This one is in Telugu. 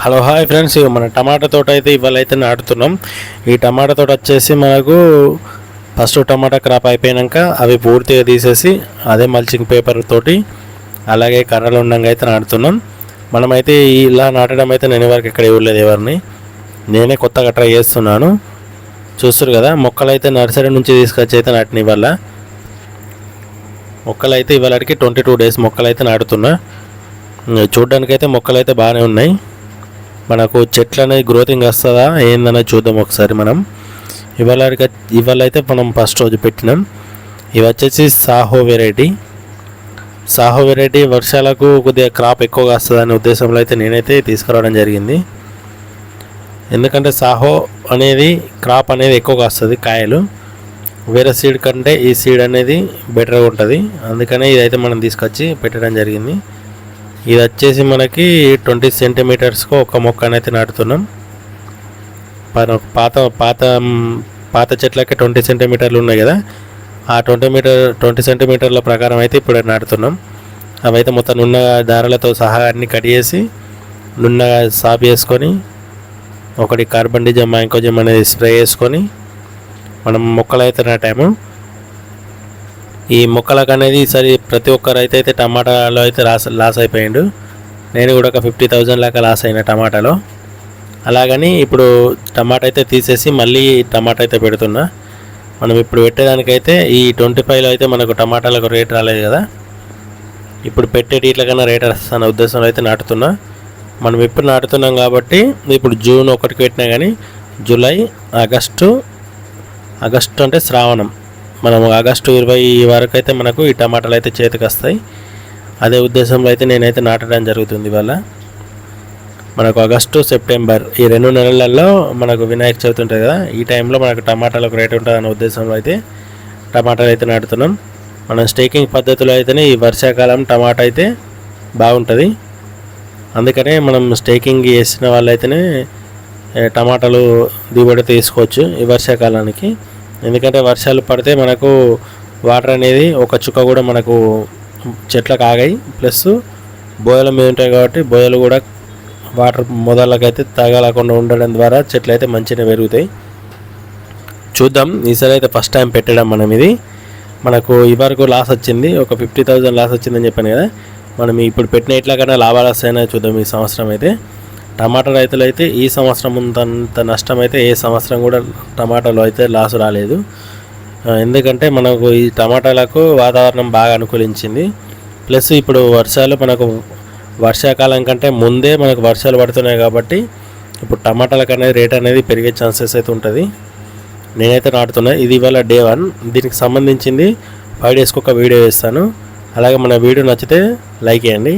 Hello hi friends. ఇక మన టమాటా తోట అయితే ఇవాళ అయితే నాటుతున్నాం. ఈ టమాటా తోట వచ్చేసి మనకు ఫస్ట్ టమాటా క్రాప్ అయిపోయాక అవి పూర్తిగా తీసేసి అదే మల్చింగ్ పేపర్ తోటి అలాగే కర్రలు ఉండంగా అయితే నాటుతున్నాం. మనమైతే ఇలా నాటడం అయితే నేను వరకు ఇక్కడ ఇవ్వలేదు ఎవరిని. నేనే కొత్తగా ట్రై చేస్తున్నాను. చూస్తారు కదా మొక్కలు అయితే నర్సరీ నుంచి తీసుకొచ్చి అయితే నాటిన ఇవాళ. మొక్కలు అయితే ఇవాళకి ట్వంటీ టూ డేస్ మొక్కలు అయితే నాటుతున్నా చూడ్డానికైతే మొక్కలు అయితే బాగానే ఉన్నాయి. మనకు చెట్లు అనేది గ్రోతింగ్ వస్తుందా? ఏందనేది చూద్దాం ఒకసారి మనం. ఇవాళ ఇవాళ అయితే మనం ఫస్ట్ రోజు పెట్టినాం. ఇవి వచ్చేసి సాహో వెరైటీ సాహో వెరైటీ వర్షాలకు కొద్దిగా క్రాప్ ఎక్కువగా వస్తుందనే ఉద్దేశంలో అయితే నేనైతే తీసుకురావడం జరిగింది. ఎందుకంటే సాహో అనేది క్రాప్ అనేది ఎక్కువగా వస్తుంది కాయలు. వేరే సీడ్ కంటే ఈ సీడ్ అనేది బెటర్గా ఉంటుంది. అందుకనే ఇదైతే మనం తీసుకొచ్చి పెట్టడం జరిగింది. ఇది వచ్చేసి మనకి ట్వంటీ సెంటీమీటర్స్కు ఒక మొక్క అనేది నాటుతున్నాం. పాత పాత పాత చెట్లకి ట్వంటీ సెంటీమీటర్లు ఉన్నాయి కదా. ఆ ట్వంటీ మీటర్ ట్వంటీ సెంటీమీటర్ల ప్రకారం అయితే ఇప్పుడు నాటుతున్నాం. అవైతే మొత్తం నున్న దారాలతో సహా అన్ని కట్ చేసి నున్నగా సాప్ చేసుకొని ఒకటి కార్బన్ డిజమ్ మ్యాంకోజమ్ అనేది స్ప్రే చేసుకొని మనం మొక్కలు అయితే నాటాము. ఈ మొక్కలకు అనేది ఈసారి ప్రతి ఒక్క అయితే అయితే టమాటాలో అయితే లాస్ లాస్ అయిపోయిండు. నేను కూడా ఒక ఫిఫ్టీ థౌజండ్ లాగా లాస్ అయిన టమాటాలో. అలాగని ఇప్పుడు టమాటా అయితే తీసేసి మళ్ళీ టమాటా అయితే పెడుతున్నా. మనం ఇప్పుడు పెట్టేదానికైతే ఈ ట్వంటీ ఫైవ్లో అయితే మనకు టమాటాలకు రేట్ రాలేదు కదా. ఇప్పుడు పెట్టే కన్నా రేట్ వస్తున్న ఉద్దేశంలో అయితే నాటుతున్నా. మనం ఇప్పుడు నాటుతున్నాం కాబట్టి ఇప్పుడు జూన్ ఒకటికి పెట్టినా కానీ జూలై ఆగస్టు ఆగస్టు అంటే శ్రావణం. మనం ఆగస్టు ఇరవై వరకు అయితే మనకు ఈ టమాటాలు అయితే చేతికి వస్తాయి అదే ఉద్దేశంలో అయితే నేనైతే నాటడం జరుగుతుంది ఇవాళ. మనకు ఆగస్టు సెప్టెంబర్ ఈ రెండు నెలలలో మనకు వినాయక చవితి ఉంటుంది కదా ఈ టైంలో మనకు టమాటాలకు రేట్ ఉంటుంది అనే ఉద్దేశంలో అయితే టమాటాలు అయితే నాటుతున్నాం. మనం స్టేకింగ్ పద్ధతిలో అయితేనే ఈ వర్షాకాలం టమాటా అయితే బాగుంటుంది. అందుకనే మనం స్టేకింగ్ చేసిన వాళ్ళైతేనే టమాటాలు దిగుబడి తీసుకోవచ్చు ఈ వర్షాకాలానికి. ఎందుకంటే వర్షాలు పడితే మనకు వాటర్ అనేది ఒక చుక్క కూడా మనకు చెట్లకు ఆగాయి. ప్లస్ బోయల మీద ఉంటాయి కాబట్టి బోయలు కూడా వాటర్ మొదలకైతే తగలకుండా ఉండడం ద్వారా చెట్లు అయితే మంచిగా పెరుగుతాయి. చూద్దాం. ఈసారి అయితే ఫస్ట్ టైం పెట్టడం మనం ఇది. మనకు ఇవరకు వరకు లాస్ వచ్చింది. ఒక ఫిఫ్టీ థౌజండ్ లాస్ వచ్చిందని చెప్పాను కదా. మనం ఇప్పుడు పెట్టిన ఇట్లాకన్నా లాభాలు వస్తాయని చూద్దాం ఈ సంవత్సరం అయితే. టమాటా రైతులు అయితే ఈ సంవత్సరం అంత నష్టం అయితే ఏ సంవత్సరం కూడా టమాటాలో అయితే లాస్ రాలేదు. ఎందుకంటే మనకు ఈ టమాటాలకు వాతావరణం బాగా అనుకూలించింది. ప్లస్ ఇప్పుడు వర్షాలు మనకు వర్షాకాలం కంటే ముందే మనకు వర్షాలు పడుతున్నాయి కాబట్టి ఇప్పుడు టమాటాలకు అనేది రేట్ అనేది పెరిగే ఛాన్సెస్ అయితే ఉంటుంది. నేనైతే నాటుతున్నా. ఇది ఇవాళ డే వన్ దీనికి సంబంధించింది ఫైవ్ డేస్కి ఒక వీడియో వేస్తాను. అలాగే మన వీడియో నచ్చితే లైక్ చేయండి.